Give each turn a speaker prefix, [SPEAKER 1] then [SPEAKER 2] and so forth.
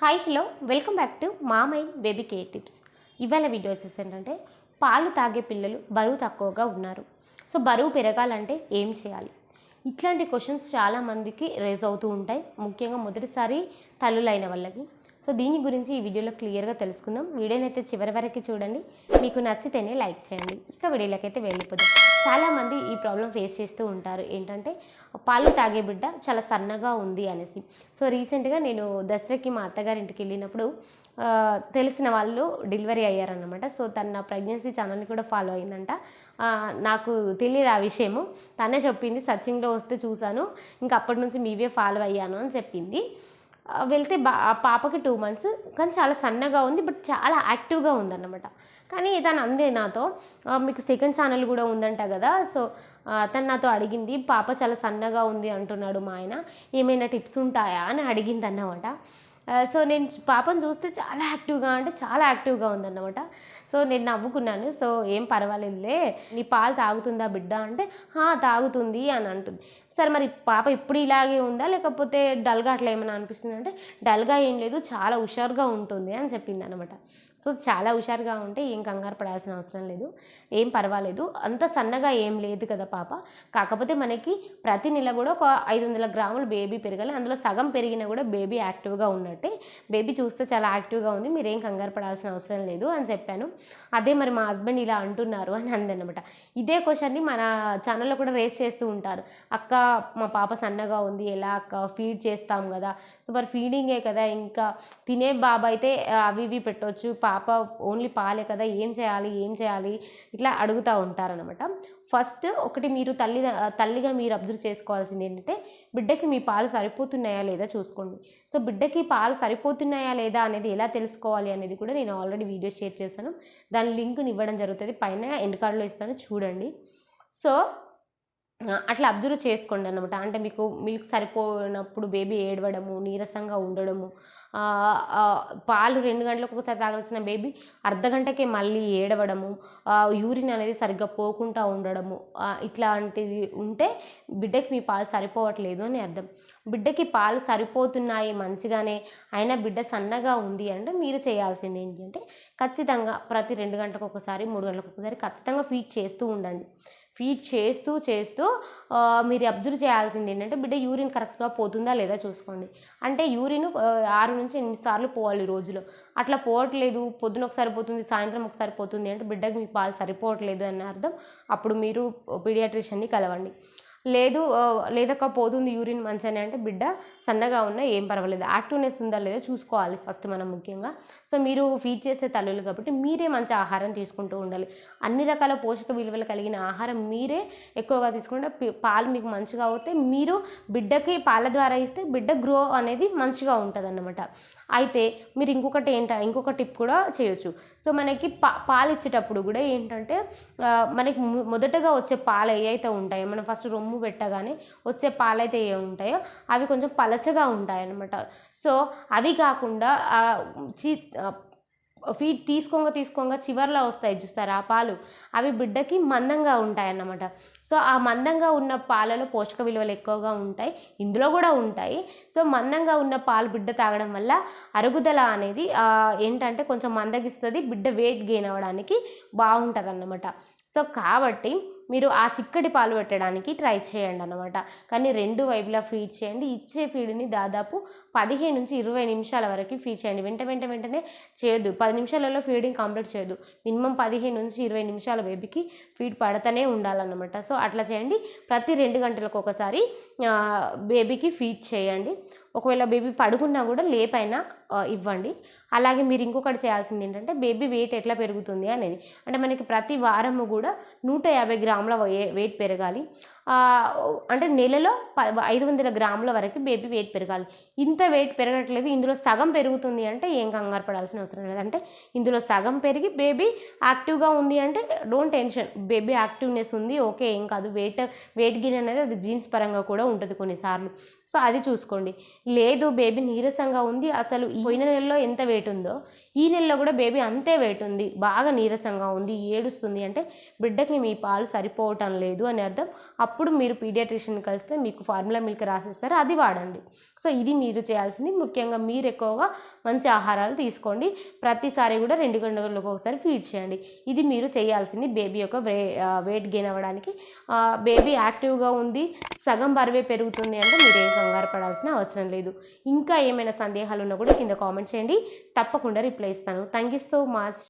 [SPEAKER 1] Hi hello welcome back to మామై baby care tips ఇవాళ video వచ్చేసి ఏంటంటే పాలు తాగే పిల్లలు బరువు తక్కువగా ఉన్నారు. సో బరువు పెరగాలంటే ఏం చేయాలి? ఇట్లాంటి క్వశ్చన్స్ చాలామందికి రేజ్ అవుతూ ఉంటాయి. ముఖ్యంగా మొదటిసారి తల్లులైన వాళ్ళకి. సో దీని గురించి ఈ వీడియోలో క్లియర్గా తెలుసుకుందాం. వీడియోని అయితే చివరి వరకు చూడండి. మీకు నచ్చితేనే లైక్ చేయండి. ఇక వీడియోలోకి అయితే వెళ్ళిపోదాం. చాలామంది ఈ ప్రాబ్లం ఫేస్ చేస్తూ ఉంటారు. ఏంటంటే పాలు తాగే బిడ్డ చాలా సన్నగా ఉంది అనేసి. సో రీసెంట్గా నేను దసరాకి మా అత్తగారింటికి వెళ్ళినప్పుడు తెలిసిన వాళ్ళు డెలివరీ అయ్యారన్నమాట. సో తన నా ప్రెగ్నెన్సీ ఛానల్ని కూడా ఫాలో అయిందంట. నాకు తెలియదు ఆ విషయము. తనే చెప్పింది సర్చింగ్లో వస్తే చూశాను. ఇంకా అప్పటి నుంచి మీవే ఫాలో అయ్యాను అని చెప్పింది. వెళ్తే బా పాపకి టూ మంత్స్ కానీ చాలా సన్నగా ఉంది బట్ చాలా యాక్టివ్గా ఉందన్నమాట. కానీ తను అందే నాతో మీకు సెకండ్ ఛానల్ కూడా ఉందంట కదా సో తను నాతో అడిగింది పాప చాలా సన్నగా ఉంది అంటున్నాడు మా ఆయన ఏమైనా టిప్స్ ఉంటాయా? అని అడిగింది అన్నమాట సో నేను పాపను చూస్తే చాలా యాక్టివ్గా అంటే చాలా యాక్టివ్గా ఉందన్నమాట. సో నేను నవ్వుకున్నాను. సో ఏం పర్వాలేదులే నీ పాలు తాగుతుందా బిడ్డ అంటే తాగుతుంది అని అంటుంది. సరే మరి పాప ఇప్పుడు ఇలాగే ఉందా? లేకపోతే డల్గా అట్లా ఏమైనా అనిపిస్తుంది? అంటే డల్గా ఏం లేదు చాలా హుషారుగా ఉంటుంది అని చెప్పింది అనమాట సో చాలా హుషారుగా ఉంటే ఏం కంగారు పడాల్సిన అవసరం లేదు. ఏం పర్వాలేదు. అంత సన్నగా ఏం లేదు కదా పాప. కాకపోతే మనకి ప్రతి నెల కూడా ఒక ఐదు వందల గ్రాములు బేబీ పెరగాలి. అందులో సగం పెరిగినా కూడా బేబీ యాక్టివ్గా ఉన్నట్టే. బేబీ చూస్తే చాలా యాక్టివ్గా ఉంది. మీరేం కంగారు పడాల్సిన అవసరం లేదు అని చెప్పాను. అదే మరి మా హస్బెండ్ ఇలా అంటున్నారు అని అందనమాట ఇదే క్వశ్చన్ని మన ఛానల్లో కూడా రేస్ చేస్తూ ఉంటారు. అక్క మా పాప సన్నగా ఉంది. ఎలా అక్క? ఫీడ్ చేస్తాం కదా. సో మరి ఫీడింగే కదా. ఇంకా తినే బాబు అయితే అవి ఇవి పెట్టవచ్చు పా పాప ఓన్లీ పాలే కదా ఏం చేయాలి ఏం చేయాలి ఇట్లా అడుగుతూ ఉంటారనమాట ఫస్ట్ ఒకటి మీరు తల్లి తల్లిగా మీరు అబ్జర్వ్ చేసుకోవాల్సింది ఏంటంటే బిడ్డకి మీ పాలు సరిపోతున్నాయా లేదా చూసుకోండి. సో బిడ్డకి పాలు సరిపోతున్నాయా లేదా అనేది ఎలా తెలుసుకోవాలి అనేది కూడా నేను ఆల్రెడీ వీడియో షేర్ చేశాను. దాని లింక్ని ఇవ్వడం జరుగుతుంది. పైన ఎండ్ కార్డులో ఇస్తాను చూడండి. సో అట్లా అబ్జర్వ్ చేసుకోండి అనమాట అంటే మీకు మిల్క్ సరిపోయినప్పుడు బేబీ ఏడవడము నీరసంగా ఉండడము పాలు రెండు గంటలకు ఒకసారి తాగాల్సిన బేబీ అర్ధ గంటకే మళ్ళీ ఏడవడము యూరిన్ అనేది సరిగ్గా పోకుండా ఉండడము ఇట్లాంటివి ఇట్లాంటిది ఉంటే బిడ్డకి మీ పాలు సరిపోవట్లేదు అని అర్థం. బిడ్డకి పాలు సరిపోతున్నాయి మంచిగానే అయినా బిడ్డ సన్నగా ఉంది అంటే మీరు చేయాల్సింది ఏంటంటే ఖచ్చితంగా ప్రతి రెండు గంటలకు ఒకసారి మూడు గంటలకు ఒకసారి ఖచ్చితంగా ఫీడ్ చేస్తూ ఉండండి. ఫీడ్ చేస్తూ చేస్తూ మీరు అబ్జర్వ్ చేయాల్సింది ఏంటంటే బిడ్డ యూరిన్ కరెక్ట్గా పోతుందా లేదా చూసుకోండి. అంటే యూరిన్ ఆరు నుంచి ఎనిమిది సార్లు పోవాలి రోజులో. అట్లా పోవట్లేదు పొద్దున ఒకసారి పోతుంది సాయంత్రం ఒకసారి పోతుంది అంటే బిడ్డకి మీ పాలు సరిపోవట్లేదు అని అర్థం అప్పుడు మీరు పీడియాట్రిషియన్ని కలవండి. లేదు లేదక్క పోతుంది యూరిన్ మంచిగానే అంటే బిడ్డ సన్నగా ఉన్నా ఏం పర్వాలేదు. యాక్టివ్నెస్ ఉందా లేదా చూసుకోవాలి ఫస్ట్ మనం ముఖ్యంగా. సో మీరు ఫీడ్ చేసే తల్లులు కాబట్టి మీరే మంచి ఆహారం తీసుకుంటూ ఉండాలి. అన్ని రకాల పోషక విలువలు కలిగిన ఆహారం మీరే ఎక్కువగా తీసుకుంటే పాలు మీకు మంచిగా అవుతే మీరు బిడ్డకి పాల ద్వారా ఇస్తే బిడ్డ గ్రో అనేది మంచిగా ఉంటుంది అన్నమాట అయితే మీరు ఇంకొకటి ఏంట ఇంకొక టిప్ కూడా చేయొచ్చు. సో మనకి పా పాలు ఇచ్చేటప్పుడు కూడా ఏంటంటే మనకి మొదటగా వచ్చే పాలు ఏవైతే ఉంటాయో మనం ఫస్ట్ రొమ్ము పెట్టగానే వచ్చే పాలు అయితే ఏ ఉంటాయో అవి కొంచెం పలచగా ఉంటాయి అన్నమాట సో అవి కాకుండా చి ఫీడ్ తీసుకోగా తీసుకోగా చివర్లో వస్తాయి చూస్తారా ఆ పాలు. అవి బిడ్డకి మందంగా ఉంటాయి అన్నమాట సో ఆ మందంగా ఉన్న పాలలో పోషక విలువలు ఎక్కువగా ఉంటాయి. ఇందులో కూడా ఉంటాయి. సో మందంగా ఉన్న పాలు బిడ్డ తాగడం వల్ల అరుగుదల అనేది ఏంటంటే కొంచెం మందగిస్తుంది. బిడ్డ వెయిట్ గెయిన్ అవ్వడానికి బాగుంటుంది అన్నమాట సో కాబట్టి మీరు ఆ చిక్కటి పాలు పెట్టడానికి ట్రై చేయండి అనమాట కానీ రెండు వైపులా ఫీడ్ చేయండి. ఇచ్చే ఫీడ్ని దాదాపు పదిహేను నుంచి ఇరవై నిమిషాల వరకు ఫీడ్ చేయండి. వెంట వెంట వెంటనే చేయొద్దు. పది నిమిషాలలో ఫీడింగ్ కంప్లీట్ చేయొద్దు. మినిమం పదిహేను నుంచి ఇరవై నిమిషాల బేబీకి ఫీడ్ పడతానే ఉండాలన్నమాట. సో అట్లా చేయండి. ప్రతి రెండు గంటలకు ఒకసారి బేబీకి ఫీడ్ చేయండి. ఒకవేళ బేబీ పడుకున్నా కూడా లేపైనా ఇవ్వండి. అలాగే మీరు ఇంకొకటి చేయాల్సింది ఏంటంటే బేబీ వెయిట్ ఎట్లా పెరుగుతుంది అనేది. అంటే మనకి ప్రతి వారము కూడా నూట యాభై గ్రాముల వెయిట్ పెరగాలి. అంటే నెలలో ఐదు వందల గ్రాముల వరకు బేబీ వెయిట్ పెరగాలి. ఇంత వెయిట్ పెరగట్లేదు ఇందులో సగం పెరుగుతుంది అంటే ఏం కంగారు పడాల్సిన అవసరం లేదు. అంటే ఇందులో సగం పెరిగి బేబీ యాక్టివ్గా ఉంది అంటే డోంట్ టెన్షన్. బేబీ యాక్టివ్నెస్ ఉంది ఓకే ఏం కాదు. వెయిట్ వెయిట్ గెయిన్ అనేది అది జీన్స్ పరంగా కూడా ఉంటుంది కొన్నిసార్లు. సో అది చూసుకోండి. లేదు బేబీ నీరసంగా ఉంది అసలు పోయిన నెలలో ఎంత వెయిట్ ఉందో ఈ నెలలో కూడా బేబీ అంతే వెయిట్ ఉంది. బాగా నీరసంగా ఉంది ఏడుస్తుంది అంటే బిడ్డకి మీ పాలు సరిపోవటం లేదు అని అర్థం. అప్పుడు మీరు పీడియాట్రిషియన్ కలిస్తే మీకు ఫార్ములా మిల్క్ రాసిస్తారు అది వాడండి. సో ఇది మీరు చేయాల్సింది. ముఖ్యంగా మీరు ఎక్కువగా మంచి ఆహారాలు తీసుకోండి. ప్రతిసారి కూడా రెండు గంటలకు ఒకసారి ఫీడ్ చేయండి. ఇది మీరు చేయాల్సింది బేబీ యొక్క వెయిట్ గెయిన్ అవ్వడానికి. బేబీ యాక్టివ్గా ఉంది. సగం బరువే పెరుగుతుంది అంటే మీరు ఏం కంగారు పడాల్సిన అవసరం లేదు. ఇంకా ఏమైనా సందేహాలు ఉన్నా కూడా కింద కామెంట్ చేయండి. తప్పకుండా రిప్లై ఇస్తాను. Thank you so much.